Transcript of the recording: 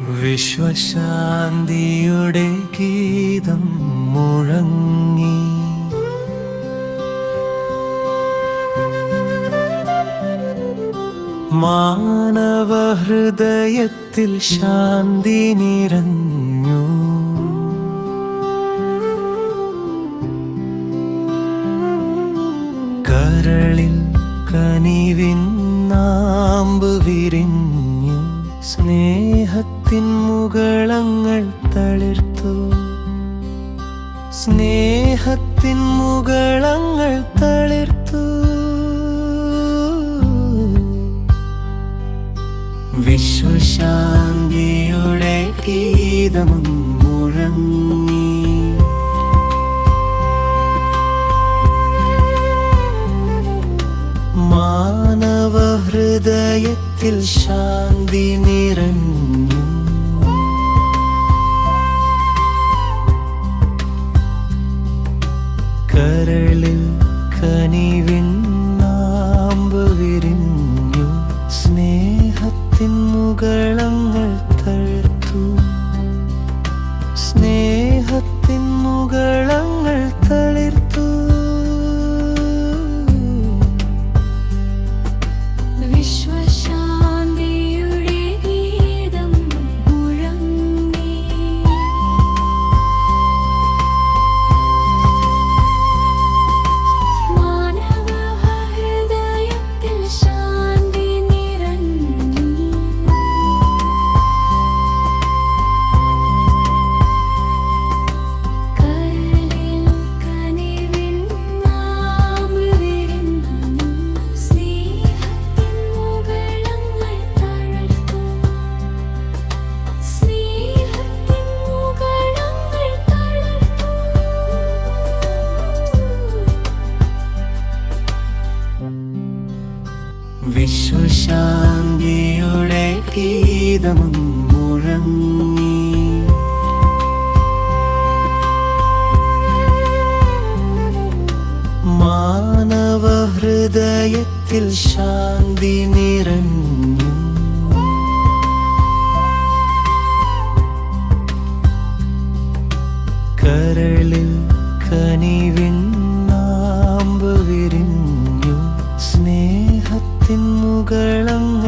വിശ്വശാന്തിയുടെ ഗീതം മുഴങ്ങി. മാനവ ഹൃദയത്തിൽ ശാന്തി നിറഞ്ഞു. കരളിൽ കനിവിൻ നാമ്പ് വിരിഞ്ഞു. സ്നേഹത്തിൻ മുകളങ്ങൾ തളിർത്തു. സ്നേഹത്തിൻ മുകളങ്ങൾ തളിർത്തു. വിശ്വശാന്തിയുടെ ഗീതമും മുഴങ്ങി. മാനവ ഹൃദയത്തിൽ ശാന്തി നിറഞ്ഞു. സ്നേഹത്തിൻ മുകളങ്ങൾ വിശ്വശാന്തിയുടെ ഗീതമും മുഴങ്ങി. മാനവ ഹൃദയത്തിൽ ശാന്തി നിറഞ്ഞു. കരളിൽ കനിവിൻ നാമ്പ് വിരിഞ്ഞു മുകളങ്ങൾ